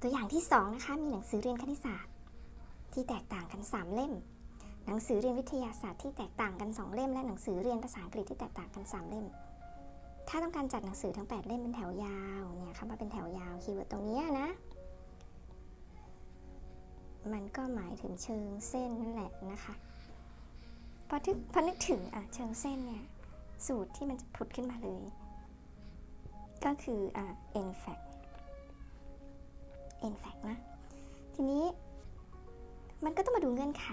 ตัวอย่างที่2นะคะมีหนังสือเรียนคณิตศาสตร์ ที่แตกต่างกัน 3 เล่ม หนังสือเรียนวิทยาศาสตร์ที่แตกต่างกัน 2 เล่ม และหนังสือเรียนภาษาอังกฤษที่แตกต่างกัน 3 เล่ม ถ้าต้องการจัดหนังสือทั้ง 8 เล่มเป็นแถวยาวเนี่ยคำว่าเป็นแถวยาวคีย์เวิร์ดตรงนี้นะ มันก็หมายถึงเชิงเส้นนั่นแหละนะคะพอทึกพอนึกถึงอะเชิงเส้นเนี่ยสูตรที่มันจะผุดขึ้นมาเลย ก็คืออะ n fact n fact นะ ทีนี้มันก็ต้องมาดูเงื่อนไข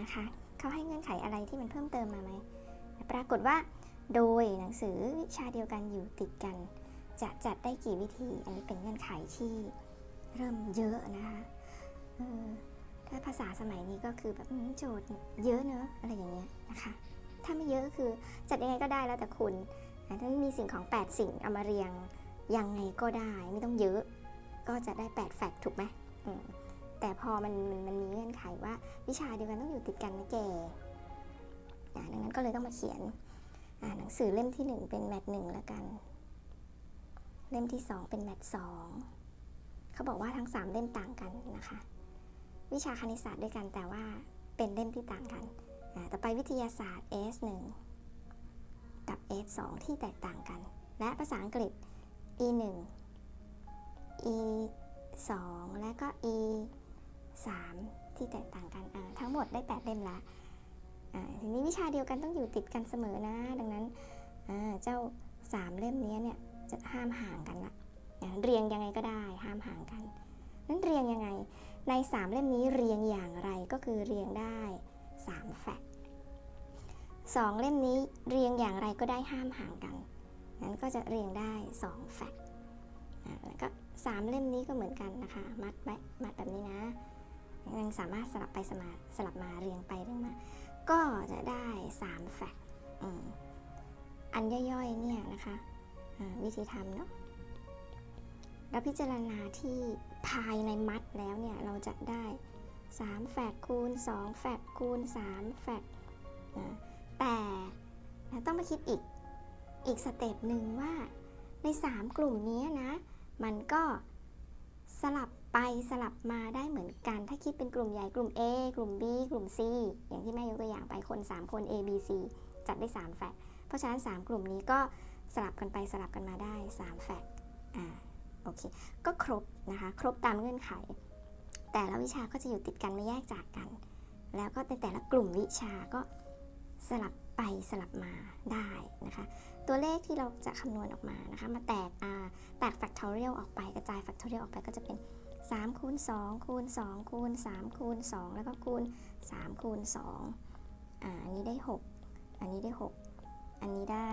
นะคะเขาให้เงื่อนไขอะไรที่มันเพิ่มเติมมาไหม ปรากฏว่า โดยหนังสือวิชาเดียวกันอยู่ติดกัน จะจัดได้กี่วิธี อันนี้เป็นเงื่อนไขที่เริ่มเยอะนะคะถ้าภาษาสมัยนี้ก็คือแบบโจทย์เยอะเนอะอะไรอย่างเงี้ยนะคะ ถ้าไม่เยอะก็คือจัดยังไงก็ได้แล้วแต่คุณถ้ามีสิ่งของ 8 สิ่งเอามาเรียงยังไงก็ได้ไม่ต้องเยอะ ก็จะได้ 8 แฟกต์ถูกไหมมแต่พอมันมันมีเงื่อนไขว่าวิชาเดียวกันต้องอยู่ติดกันนะแกอะดังนั้นก็เลยต้องมาเขียนหนังสือเล่มที่ 1 เป็นแมทหนึ่งแล้วกัน เล่มที่ 2 เป็นแมทสองเขาบอกว่าทั้ง 3 เล่มต่างกันนะคะ วิชาคณิตศาสตร์ด้วยกันแต่ว่าเป็นเล่มที่ต่างกันต่อไปวิทยาศาสตร์ S1 กับ S2 ที่แตกต่างกัน และภาษาอังกฤษ E1 E2 และก็ E3 ที่แตกต่างกันทั้งหมดได้ 8 เล่มละทีนี้วิชาเดียวกันต้องอยู่ติดกันเสมอนะ ดังนั้นเจ้า 3 เล่มนี้เนี่ยจะห้ามห่างกันละเรียงยังไงก็ได้ห้ามห่างกัน นั้นเรียงยังไง ใน 3 เล่มนี้เรียงอย่างไรก็คือเรียงได้ 3 แฟกต์สองเล่มนี้เรียงอย่างไรก็ได้ห้ามห่างกัน นั้นก็จะเรียงได้ 2 แฟกต์ แล้วก็3เล่มนี้ก็เหมือนกันนะคะ มัดไว้มัดแบบนี้นะยังสามารถสลับไปสมาสลับมาเรียงไปเรียงมา ก็จะได้3แฟกต์อันย่อยๆเนี่ยนะคะวิธีทำเนาะแล้วพิจารณาที่ภายในมัดแล้วเนี่ย เราจะได้3แฟกคูณ2แฟกคูณ3แฟกนะแต่เราต้องมาคิดอีกอีกสเต็ปหนึ่งว่าใน 3 กลุ่มนี้นะ มันก็สลับไปสลับมาได้เหมือนกัน ถ้าคิดเป็นกลุ่มใหญ่กลุ่ม A กลุ่ม B กลุ่ม C อย่างที่แม่ยกตัวอย่างไปคน 3 คน A B C จัดได้ 3 แฟกเพราะฉะนั้น 3 กลุ่มนี้ก็สลับกันไปสลับกันมาได้ 3 แฟกอ่าโอเค ก็ครบนะคะ ครบตามเงื่อนไข แต่ละวิชาก็จะอยู่ติดกันไม่แยกจากกัน แล้วก็ในแต่ละกลุ่มวิชาก็สลับ ไปสลับมาได้นะคะ ตัวเลขที่เราจะคำนวณออกมานะคะ มาแตกอ่าแตก factorial ออกไปกระจาย factorial ออกไปก็จะเป็น3คูณ2คูณ2คูณ3คูณ2แล้วก็คูณ3คูณ2อ่าอันนี้ได้ 6 อันนี้ได้ 6 อันนี้ได้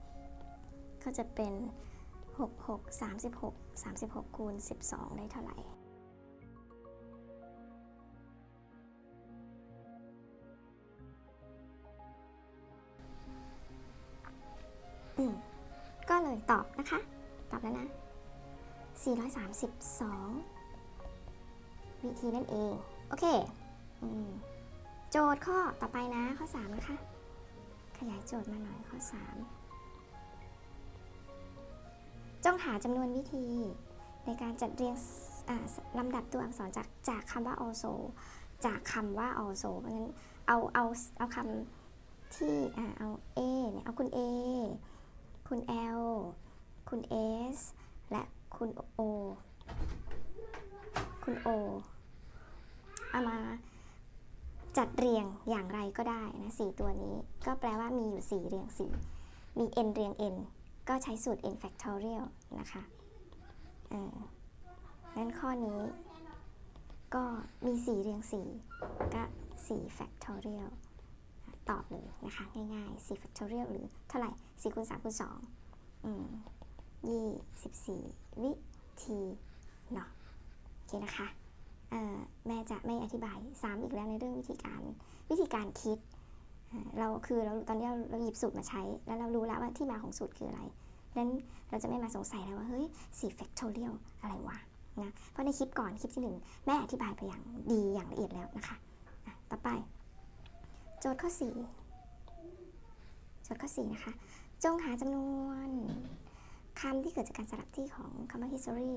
12 ก็จะเป็น 6 6 36 36คูณ12 ได้เท่าไหร่ ตอบนะคะ ตอบแล้วนะ 432 วิธีนั่นเอง โอเคอโจทย์ข้อต่อไปนะข้อ 3 นะคะ ขยายโจทย์มาหน่อยข้อ 3 จงหาจำนวนวิธีในการจัดเรียงลำดับตัวอักษรจากจากคำว่า also จากคำว่า also เพราะฉะนั้นเอาเอาเอาคำที่เอา A เนี่ยเอาคุณ A คุณ L คุณ S และคุณ O คุณ O เอามาจัดเรียงอย่างไรก็ได้นะสี่ตัวนี้ ก็แปลว่ามีอยู่ 4 เรียง 4 มี n เรียง n ก็ใช้สูตร n factorial นะคะเอองั้นข้อนี้ก็มี 4 เรียง 4 ก็ 4 factorial ตอบเลยนะคะ ง่ายๆ4 factorial หรือเท่าไหร่4คูณ3คูณ2อืม24 วิธีเนาะโอเคนะคะแม่จะไม่อธิบายซ้ำอีกแล้วในเรื่องวิธีการวิธีการคิด เราคือเราตอนนี้เราเราหยิบสูตรมาใช้ แล้วเรารู้แล้วว่าที่มาของสูตรคืออะไรนั้นเราจะไม่มาสงสัยแล้วว่าเฮ้ยสี่ factorial อะไรวะนะเพราะในคลิปก่อนคลิปที่หนึ่งแม่อธิบายไปอย่างดีอย่างละเอียดแล้วนะคะะต่อไป จทย์ข้อ 4 โจทย์ข้อ 4 นะคะ จงหาจำนวนคำที่เกิดจากการสลับที่ของคำว่า history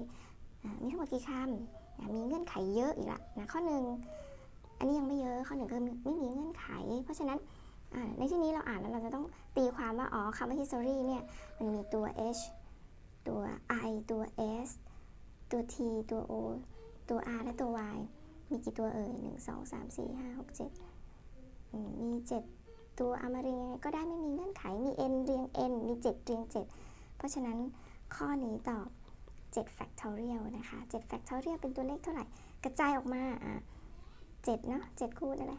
มีทั้งหมดกี่คำมีเงื่อนไขเยอะอีกละนะข้อหนึ่งอันนี้ยังไม่เยอะข้อหนึ่งคือไม่มีเงื่อนไข เพราะฉะนั้นในที่นี้เราอ่านแล้วเราจะต้องตีความว่าอ๋อคำว่า history เนี่ยมันมีตัว h ตัว i ตัว s ตัว t ตัว o ตัว r และตัว y มีกี่ตัวเอ่ยหนึ่งสองสา มสี่ห้าหกเจ็ดตัวเอามาเรียงยังไงก็ได้ไม่มีเงื่อนไข มี n เรียง n มีเจ็ดเรียงเจ็ดเพราะฉะนั้นข้อนี้ตอบ7 factorial นะคะ7 factorial เป็นตัวเลขเท่าไหร่ กระจายออกมาอะ7เนอะ7คูณอะไร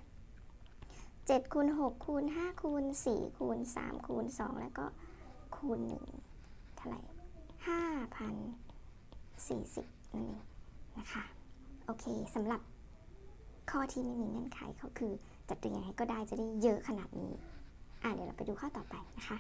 7คูณ6คูณ5คูณ4คูณ3คูณ2 แล้วก็คูณ1เท่าไหร่5,040นั่นเองนะคะ โอเคสำหรับข้อที่ไม่มีเงื่อนไขเขาคือ จัดเรียงยังไงก็ได้จะได้เยอะขนาดนี้ อะเดี๋ยวเราไปดูข้อต่อไปนะคะ